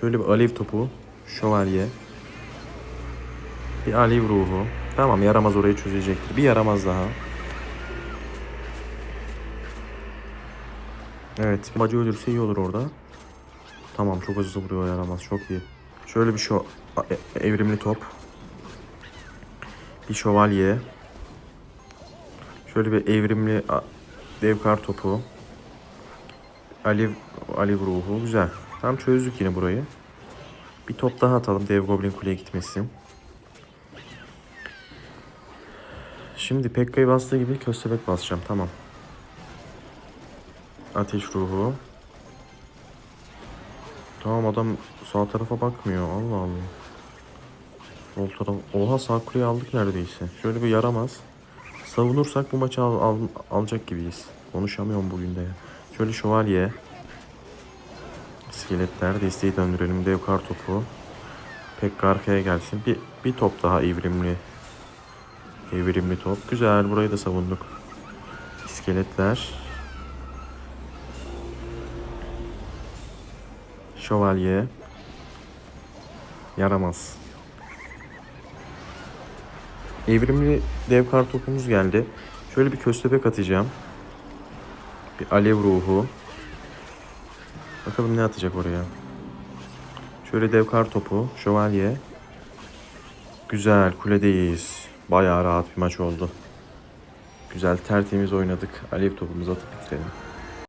Şöyle bir alev topu. Şövalye. Bir alev ruhu. Tamam yaramaz orayı çözecektir. Bir yaramaz daha. Evet. Bacı ölürse iyi olur orada. Tamam çok hızlı vuruyor yaramaz. Çok iyi. Şöyle bir şu e- evrimli top. Bir şövalye. Şöyle bir evrimli dev kar topu. Alev, alev ruhu. Güzel. Tam çözdük yine burayı. Bir top daha atalım dev goblin kuleye gitmesin. Şimdi Pekka'yı bastığı gibi köstebek basacağım. Tamam. Ateş ruhu. Tamam adam sağ tarafa bakmıyor. Allah Allah. Sol taraf. Oha sağ kuleyi aldık neredeyse. Şöyle bir yaramaz. Savunursak bu maçı al, al- alacak gibiyiz. Konuşamıyorum bugün de. Şöyle şövalye. İskeletler. Desteği döndürelim. Dev kar topu. Pekka arkaya gelsin. Bir, bir top daha evrimli. Evrimli top. Güzel. Burayı da savunduk. İskeletler. Şövalye. Yaramaz. Evrimli dev kar topumuz geldi. Şöyle bir köstebek atacağım. Bir alev ruhu. Bakalım ne atacak oraya. Şöyle dev kar topu. Şövalye. Güzel. Kuledeyiz. Bayağı rahat bir maç oldu. Güzel tertemiz oynadık. Alev topumuzu atıp bitirelim.